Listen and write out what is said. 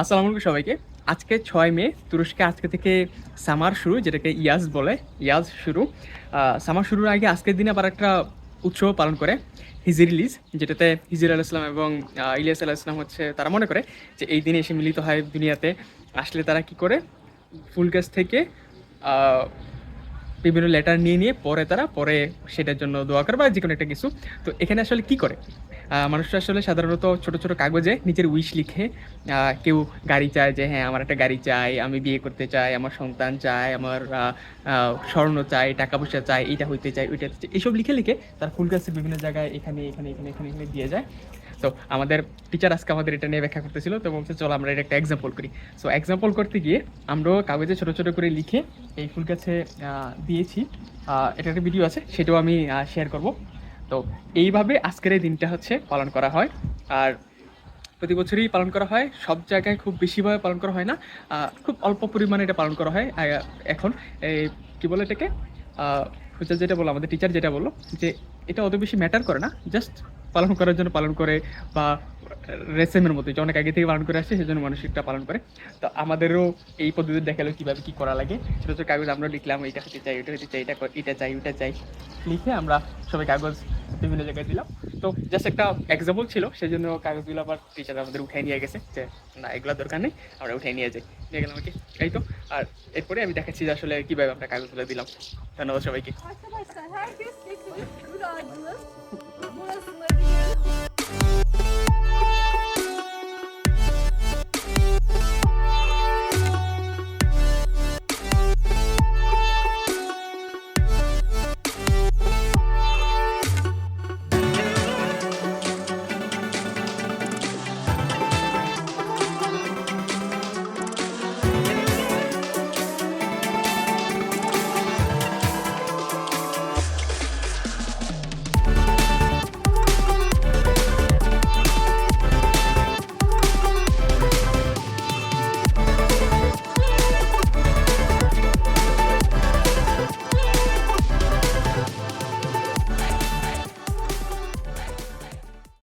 আসসালামু আলাইকুম সবাইকে। আজকে ছয় মে তুরস্কে আজকে থেকে সামার শুরু যেটাকে ইয়াজ বলে ইয়াজ শুরু। সামার শুরুর আগে আজকের দিনে আবার একটা উৎসব পালন করে হিজির রিলিজ যেটাতে হিজির আলাইসলাম এবং আহ, ইলিয়াস আলাইসলাম হচ্ছে তারা মনে করে যে এই দিনে এসে মিলিত হয় দুনিয়াতে। আসলে তারা কি করে? ফুল গাছ থেকে বিভিন্ন লেটার নিয়ে নিয়ে পরে তারা পরে সেটার জন্য দোয়া করে বা যে কোনো একটা কিছু। তো এখানে আসলে কি করে? মানুষরা আসলে সাধারণত ছোট ছোট কাগজে নিজের উইশ লিখে কেউ গাড়ি চায় যে হ্যাঁ আমার একটা গাড়ি চাই, আমি বিয়ে করতে চাই, আমার সন্তান চাই আমার স্বর্ণ চাই টাকা পয়সা চাই এটা হইতে চাই ওইটা চাই। এইসব লিখে লিখে তার ফুল গাছের বিভিন্ন জায়গায় এখানে এখানে এখানে এখানে এখানে দিয়ে যায়। তো আমাদের টিচার আজকে আমাদের এটা নিয়ে ব্যাখ্যা করতেছিল, তো বলছে, চলো আমরা এটা একটা এক্সাম্পল করি। সো এক্সাম্পল করতে গিয়ে আমরাও কাগজে ছোটো ছোটো করে লিখে এই ফুল গাছে দিয়েছি। এটা একটা ভিডিও আছে, সেটাও আমি শেয়ার করব। তো এইভাবে আজকের এই দিনটা হচ্ছে পালন করা হয়। আর প্রতি বছরই পালন করা হয়। সব জায়গায় খুব বেশিভাবে পালন করা হয় না। খুব অল্প পরিমাণে এটা পালন করা হয়। এখন এই কি বলে এটাকে? হুজা যেটা বলল, আমাদের টিচার যেটা বলল, যে এটা অত বেশি ম্যাটার করে না। জাস্ট পালন করার জন্য পালন করে বা রেসেমের মতো, যে অনেক আগে থেকে পালন করে আসছে, সেজন্য মানুষ এটা পালন করে। তো আমাদেরও এই পদ্ধতি দেখাল কীভাবে কী করা লাগে। ছোটো ছোটো কাগজ আমরা লিখলাম এটা হতে চাই, ওটা হতে চাই, এটা এটা চাই, ওটা চাই। লিখে আমরা সবাই কাগজ বিভিন্ন জায়গায় দিলাম। তো জাস্ট একটা এক্সাম্পল ছিল সেই জন্য কাগজগুলো আবার টিচার আমাদের উঠাই নিয়ে গেছে যে, না, এগুলো দরকার নেই, আমরা উঠাই নিয়ে যাই। নিয়ে গেলাম কি এই তো। আর এরপরে আমি দেখাচ্ছি যে আসলে কীভাবে আমরা কাগজগুলো দিলাম। ধন্যবাদ সবাইকে।